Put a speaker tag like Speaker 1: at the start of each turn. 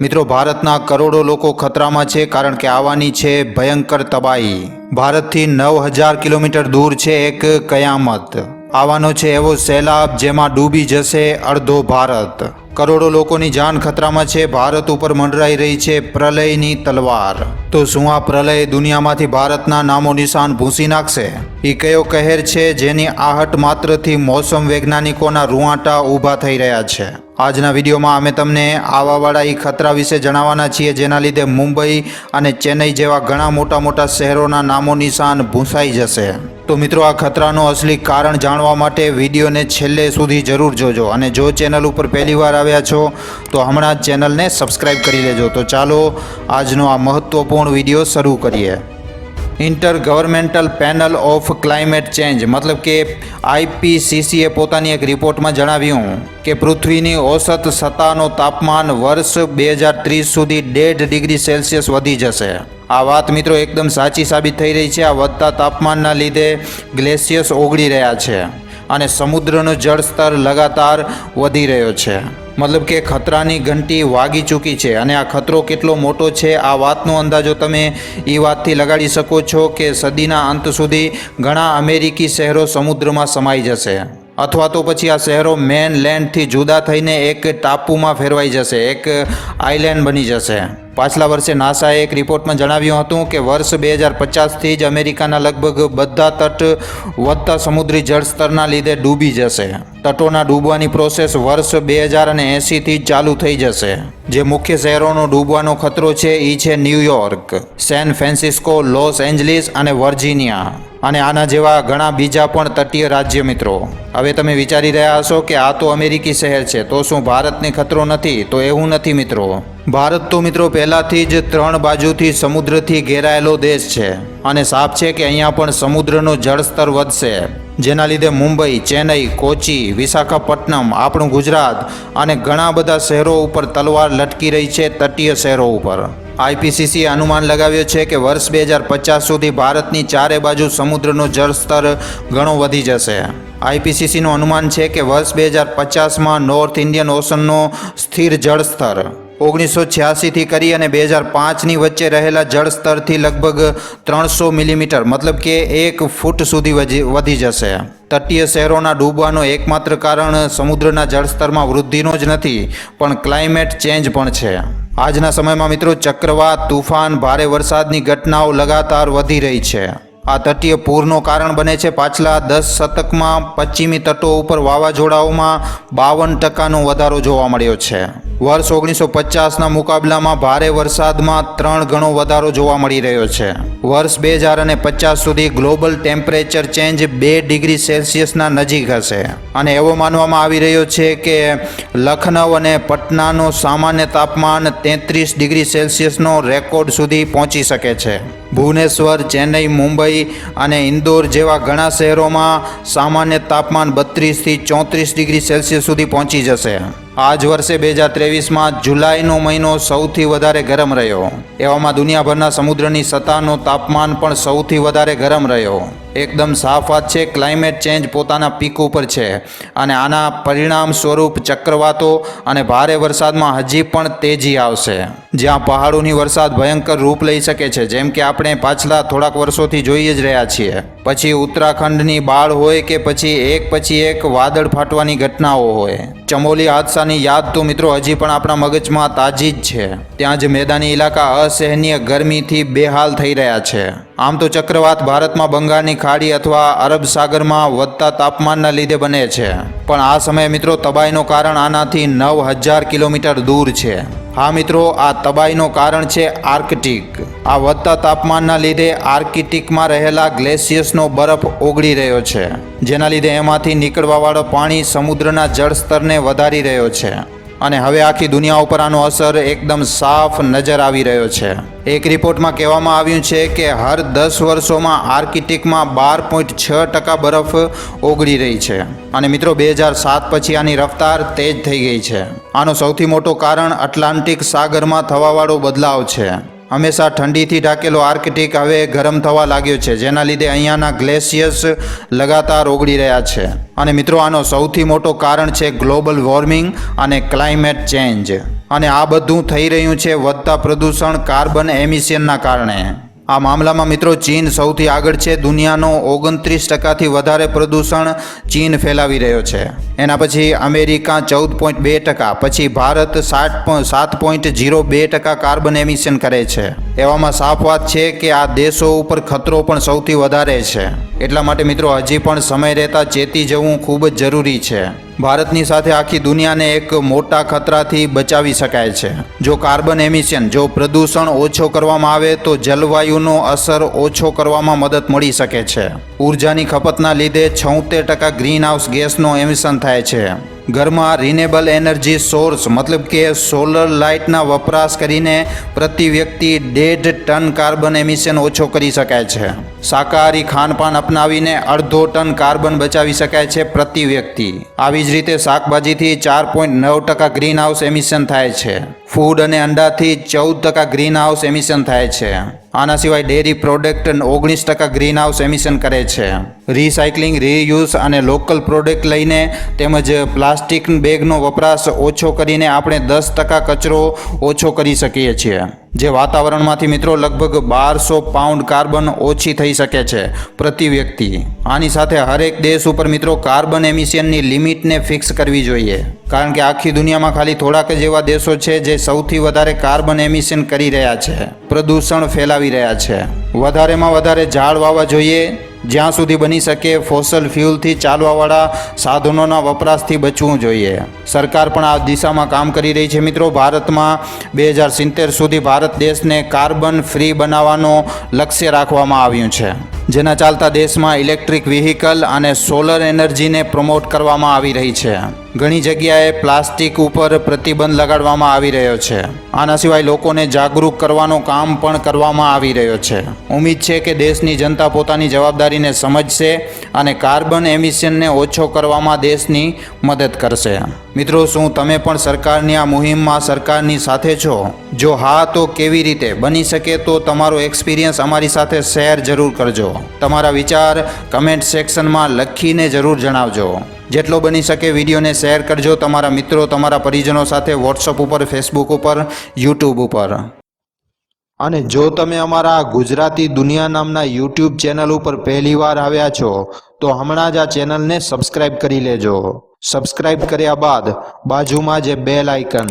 Speaker 1: મિત્રો, ભારતના કરોડો લોકો ખતરામાં છે કારણ કે આવવાની છે ભયંકર તબાહી. ભારતથી નવ હજાર કિલોમીટર દૂર છે એક કયામત. આવવાનો છે એવો સૈલાબ જેમાં ડૂબી જશે અડધો ભારત. કરોડો લોકોની જાન ખતરામાં છે, ભારત ઉપર મંડરાઈ રહી છે પ્રલયની તલવાર. તો શું આ પ્રલય દુનિયામાંથી ભારતના નામો નિશાન ભૂંસી નાખશે? એ કયો કહેર છે જેની આહટ માત્રથી મોસમ વૈજ્ઞાનિકોના રૂવાટા ઊભા થઈ રહ્યા છે? આજના વિડીયોમાં અમે તમને આવાવાળા એ ખતરા વિશે જણાવવાના છીએ, જેના લીધે મુંબઈ અને ચેન્નઈ જેવા ઘણા મોટા મોટા શહેરોના નામો નિશાન ભૂંસાઈ જશે. તો મિત્રો, આ ખતરાનું અસલી કારણ જાણવા માટે વિડીયોને છેલ્લે સુધી જરૂર જોજો અને જો ચેનલ ઉપર પહેલીવાર આવ્યા છો, તો હમણાં જ ચેનલને સબસ્ક્રાઇબ કરી લેજો. તો ચાલો, આજનો આ મહત્ત્વપૂર્ણ વીડિયો શરૂ કરીએ. Inter governmental panel of climate change મતલબ કે આઈપીસીસીએ પોતાની એક રિપોર્ટમાં જણાવ્યું કે પૃથ્વીની ઓસત સત્તાનો તાપમાન વર્ષ બે હજાર ત્રીસ સુધી દેઢ ડિગ્રી સેલ્સિયસ વધી જશે આ વાત મિત્રો એકદમ સાચી સાબિત થઈ રહી છે, આ વધતા તાપમાનના લીધે ગ્લેશિયસ ઓગળી રહ્યા છે અને સમુદ્રનું જળસ્તર લગાતાર વધી રહ્યો છે। મતલબ કે ખતરાની ઘંટી વાગી ચૂકી છે અને આ ખતરો કેટલો મોટો છે, આ વાતનો અંદાજો તમે એ વાતથી લગાડી શકો છો કે સદીના અંત સુધી ઘણા અમેરિકી શહેરો સમુદ્રમાં સમાઈ જશે. અથવા તો પછી આ શહેરો મેન લેન્ડથી જુદા થઈને એક ટાપુમાં ફેરવાઈ જશે, એક આઇલેન્ડ બની જશે. પાછલા વર્ષે નાસાએ એક રિપોર્ટમાં જણાવ્યું હતું કે વર્ષ બે હજાર પચાસથી જ અમેરિકાના લગભગ બધા તટ વધતા સમુદ્રી જળસ્તરના લીધે ડૂબી જશે. તટોના ડૂબવાની પ્રોસેસ વર્ષ બે હજાર અને એંસીથી જ ચાલુ થઈ જશે. જે મુખ્ય શહેરોનો ડૂબવાનો ખતરો છે એ છે New York San Francisco, Los Angeles અને વર્જિનિયા. અને આના જેવા ઘણા બીજા પણ તટીય રાજ્ય મિત્રો. હવે તમે વિચારી રહ્યા હશો કે આ તો અમેરિકી શહેર છે, તો શું ભારતને ખતરો નથી? તો એવું નથી મિત્રો. ભારત તો મિત્રો પહેલાંથી જ ત્રણ બાજુથી સમુદ્રથી ઘેરાયેલો દેશ છે અને સાફ છે કે અહીંયા પણ સમુદ્રનું જળસ્તર વધશે. જેના લીધે મુંબઈ, ચેન્નઈ, કોચી, વિશાખાપટ્ટનમ, આપણું ગુજરાત અને ઘણા બધા શહેરો ઉપર તલવાર લટકી રહી છે તટીય શહેરો ઉપર. આઈપીસીસીએ અનુમાન લગાવ્યો છે કે વર્ષ બે હજાર પચાસ સુધી ભારતની ચારે બાજુ સમુદ્રનું જળસ્તર ઘણું વધી જશે. આઈપીસીસીનું અનુમાન છે કે વર્ષ બે હજાર પચાસમાં નોર્થ ઇન્ડિયન ઓશનનો સ્થિર જળસ્તર ઓગણીસો છ્યાસીથી કરી અને બે હજાર પાંચની વચ્ચે રહેલા જળસ્તરથી લગભગ ત્રણસો મિલીમીટર, મતલબ કે એક ફૂટ સુધી વધી જશે. તટીય શહેરોના ડૂબવાનું એકમાત્ર કારણ સમુદ્રના જળસ્તરમાં વૃદ્ધિનો જ નથી, પણ ક્લાઇમેટ ચેન્જ પણ છે. આજના સમયમાં મિત્રો ચક્રવાત, તુફાન, ભારે વરસાદની ઘટનાઓ લગાતાર વધી રહી છે. આ તટીય પૂરનું કારણ બને છે પાછલા દસ શતકમાં પશ્ચિમી તટો ઉપર વાવાઝોડાઓમાં બાવન ટકાનો વધારો જોવા મળ્યો છે. વર્ષ ઓગણીસો પચાસના મુકાબલામાં ભારે વરસાદમાં ત્રણ ગણો વધારો જોવા મળી રહ્યો છે. વર્ષ બે હજાર અને પચાસ સુધી ગ્લોબલ ટેમ્પરેચર ચેન્જ બે ડિગ્રી સેલ્સિયસના નજીક હશે. અને એવો માનવામાં આવી રહ્યો છે કે લખનઉ અને પટનાનો સામાન્ય તાપમાન તેત્રીસ ડિગ્રી સેલ્સિયસનો રેકોર્ડ સુધી પહોંચી શકે છે. ભુવનેશ્વર, ચેન્નઈ, મુંબઈ અને ઇન્દોર જેવા ઘણા શહેરોમાં સામાન્ય તાપમાન બત્રીસથી ચોત્રીસ ડિગ્રી સેલ્સિયસ સુધી પહોંચી જશે. આ જ વર્ષે બે હજાર ત્રેવીસમાં જુલાઈનો મહિનો સૌથી વધારે ગરમ રહ્યો. એવામાં દુનિયાભરના સમુદ્રની સતહનો તાપમાન પણ સૌથી વધારે ગરમ રહ્યો. એકદમ સાફ વાત છે ક્લાઇમેટ ચેન્જ પોતાના પીક ઉપર છે. અને આના પરિણામ સ્વરૂપ ચક્રવાતો અને ભારે વરસાદમાં હજી પણ તેજી આવશે. જ્યાં પહાડોની વરસાદ ભયંકર રૂપ લઈ શકે છે, જેમ કે આપણે પાછલા થોડાક વર્ષોથી જોઈએ જ રહ્યા છીએ. પછી ઉત્તરાખંડની બાળ હોય કે પછી એક પછી એક વાદળ ફાટવાની ઘટનાઓ હોય. ચમોલી હાદસાની યાદ તો મિત્રો હજી પણ આપણા મગજમાં તાજી જ છે. ત્યાં જ મેદાની ઇલાકા અસહનીય ગરમીથી બેહાલ થઈ રહ્યા છે. આમ તો ચક્રવાત ભારતમાં બંગાળની ખાડી અથવા અરબ સાગરમાં વધતા તાપમાનના લીધે બને છે. પણ આ સમયે મિત્રો તબાહીનું કારણ આનાથી નવ હજાર કિલોમીટર દૂર છે. હા મિત્રો, આ તબાહીનું કારણ છે આર્કટિક. આ વધતા તાપમાનના લીધે આર્કટિકમાં રહેલા ગ્લેશિયસનો બરફ ઓગળી રહ્યો છે. જેના લીધે એમાંથી નીકળવાવાળો પાણી સમુદ્રના જળસ્તરને વધારી રહ્યો છે. અને હવે આખી દુનિયા ઉપર આનો અસર એકદમ સાફ નજર આવી રહ્યો છે. એક રિપોર્ટમાં કહેવામાં આવ્યું છે કે હર દસ વર્ષોમાં આર્કિટિકમાં બાર પોઈન્ટ છ ટકા બરફ ઓગળી રહી છે. અને મિત્રો, બે હજાર સાત પછી આની રફતાર તેજ થઈ ગઈ છે. આનો સૌથી મોટો કારણ એટલાન્ટિક સાગરમાં થવાવાળો બદલાવ છે. હંમેશા ઠંડીથી ઢાકેલો આર્કટિક હવે ગરમ થવા લાગ્યો છે, જેના લીધે અહીંયાના ગ્લેશિયર્સ લગાતાર ઓગળી રહ્યા છે. અને મિત્રો, આનો સૌથી મોટો કારણ છે ગ્લોબલ વોર્મિંગ અને ક્લાઇમેટ ચેન્જ. અને આ બધું થઈ રહ્યું છે વધતા પ્રદૂષણ કાર્બન એમિશનના કારણે. આ મામલામાં મિત્રો ચીન સૌથી આગળ છે. દુનિયાનો ઓગણત્રીસ ટકાથી વધારે પ્રદૂષણ ચીન ફેલાવી રહ્યો છે. એના પછી અમેરિકા ચૌદ પોઈન્ટ બે ટકા, પછી ભારત સાત સાત પોઈન્ટ જીરો બે ટકા કાર્બન એમિશન કરે છે. એવામાં સાફ વાત છે કે આ દેશો ઉપર ખતરો પણ સૌથી વધારે છે. એટલા માટે મિત્રો હજી પણ સમય રહેતા ચેતી જવું ખૂબ જ જરૂરી છે. ભારતની સાથે આખી દુનિયાને એક મોટા ખતરાથી બચાવી શકાય છે. જો કાર્બન એમિશન, જો પ્રદૂષણ ઓછો કરવામાં આવે, તો જલવાયુનો અસર ઓછો કરવામાં મદદ મળી શકે છે. ઉર્જાની ખપતના લીધે છોતેર ટકા ગ્રીન હાઉસ ગેસનો એમિશન થાય છે. ઘરમાં રિનેબલ એનર્જી સોર્સ મતલબ કે સોલર લાઇટના વપરાશ કરીને પ્રતિ વ્યક્તિ દેઢ ટન કાર્બન એમિશન ઓછો કરી શકાય છે. શાકાહારી ખાનપાન અપનાવીને અડધો ટન કાર્બન બચાવી શકાય છે પ્રતિ વ્યક્તિ. આવી જ રીતે શાકભાજીથી ચાર પોઈન્ટ નવ ટકા ગ્રીન હાઉસ એમિશન થાય છે. ફૂડ અને અંડાથી ચૌદ ટકા ગ્રીન હાઉસ એમિશન થાય છે. આના સિવાય ડેરી પ્રોડક્ટ ઓગણીસ ટકા ગ્રીન હાઉસ એમિશન કરે છે. રિસાયકલિંગ, રીયુઝ અને લોકલ પ્રોડક્ટ લઈને તેમજ પ્લાસ્ટિક બેગનો વપરાશ ઓછો કરીને આપણે દસ ટકા કચરો ઓછો કરી શકીએ છીએ. જે વાતાવરણમાંથી મિત્રો લગભગ બારસો પાઉન્ડ કાર્બન ઓછી થઈ શકે છે પ્રતિ વ્યક્તિ. આની સાથે હરેક દેશ ઉપર મિત્રો કાર્બન એમિશનની લિમિટને ફિક્સ કરવી જોઈએ. કારણ કે આખી દુનિયામાં ખાલી થોડાક જ એવા દેશો છે જે સૌથી વધારે કાર્બન એમિશન કરી રહ્યા છે. પ્રદૂષણ ફેલાવી રહ્યા છે. વધારેમાં વધારે ઝાડ વાવવા જોઈએ. જ્યાં સુધી બની શકે ફોસલ ફ્યુલથી ચાલવાવાળા સાધનોના વપરાશથી બચવું જોઈએ. સરકાર પણ આ દિશામાં કામ કરી રહી છે મિત્રો. ભારતમાં બે હજાર સિત્તેર સુધી ભારત દેશને કાર્બન ફ્રી બનાવવાનો લક્ષ્ય રાખવામાં આવ્યું છે. જેના ચાલતા દેશમાં ઇલેક્ટ્રિક વ્હીકલ અને સોલર એનર્જીને પ્રમોટ કરવામાં આવી રહી છે. ઘણી જગ્યાએ પ્લાસ્ટિક ઉપર પ્રતિબંધ લગાડવામાં આવી રહ્યો છે. આના સિવાય લોકોને જાગૃત કરવાનું કામ પણ કરવામાં આવી રહ્યો છે. ઉમ્મીદ છે કે દેશની જનતા પોતાની જવાબદારીને સમજશે અને કાર્બન એમિશનને ઓછો કરવામાં દેશની મદદ કરશે. મિત્રો, શું તમે પણ સરકારની આ મુહિમમાં સરકારની સાથે છો? જો હા, તો કેવી રીતે? બની શકે તો તમારો એક્સપિરિયન્સ અમારી સાથે શેર જરૂર કરજો. તમારા વિચાર કમેન્ટ સેક્શનમાં લખીને જરૂર જણાવજો. જેટલો બની શકે વિડીયોને શેર કરજો તમારા મિત્રો, તમારા પરિજનો સાથે વોટ્સઅપ ઉપર ફેસબુક ઉપર યુટ્યુબ ઉપર. અને જો તમે અમારા ગુજરાતી દુનિયા નામના યુટ્યુબ ચેનલ ઉપર પહેલીવાર આવ્યા છો, તો હમણાં જ આ ચેનલને સબસ્ક્રાઇબ કરી લેજો. સબસ્ક્રાઇબ કર્યા બાદ બાજુમાં જે બેલ આઇકન